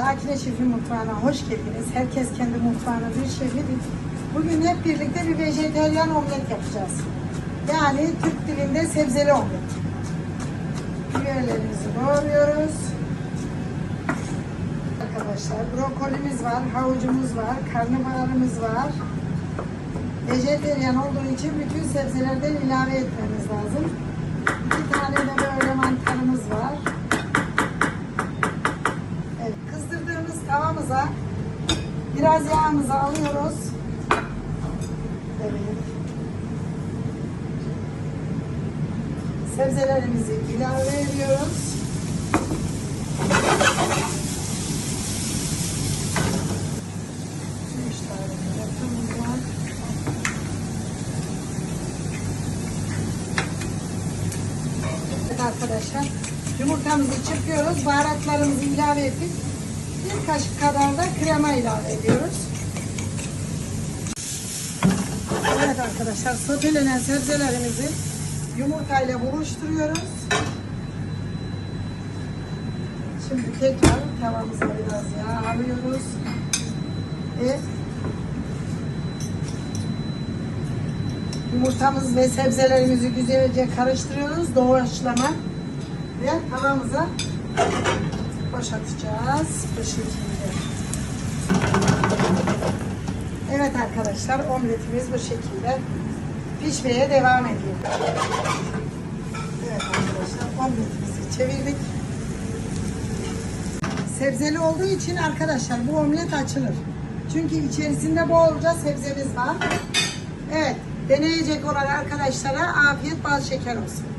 Sakine Şef'in mutfağına hoş geldiniz. Herkes kendi mutfağına bir şefidir. Bugün hep birlikte bir vejeteryan omlet yapacağız. Yani Türk dilinde sebzeli omlet. Biberlerimizi doğruyoruz. Arkadaşlar brokolimiz var, havucumuz var, karnabaharımız var. Vejeteryan olduğu için bütün sebzelerden ilave etmemiz lazım. İki tane de böyle mantarımız var. Evet, kızdırdığımız tavamıza biraz yağımızı alıyoruz. Evet. Sebzelerimizi ilave ediyoruz. Arkadaşlar yumurtamızı çırpıyoruz. Baharatlarımızı ilave ettik. Kaşık kadar da krema ilave ediyoruz. Evet arkadaşlar sotelenen sebzelerimizi yumurtayla buluşturuyoruz. Şimdi tekrar tavamıza biraz yağ alıyoruz. Ve yumurtamız ve sebzelerimizi güzelce karıştırıyoruz. Doğaçlama ve tavamıza boşaltacağız bu şekilde. Evet arkadaşlar omletimiz bu şekilde pişmeye devam ediyor. Evet arkadaşlar omletimizi çevirdik. Sebzeli olduğu için arkadaşlar bu omlet açılır. Çünkü içerisinde bolca sebzemiz var. Evet deneyecek olan arkadaşlara afiyet bal şeker olsun.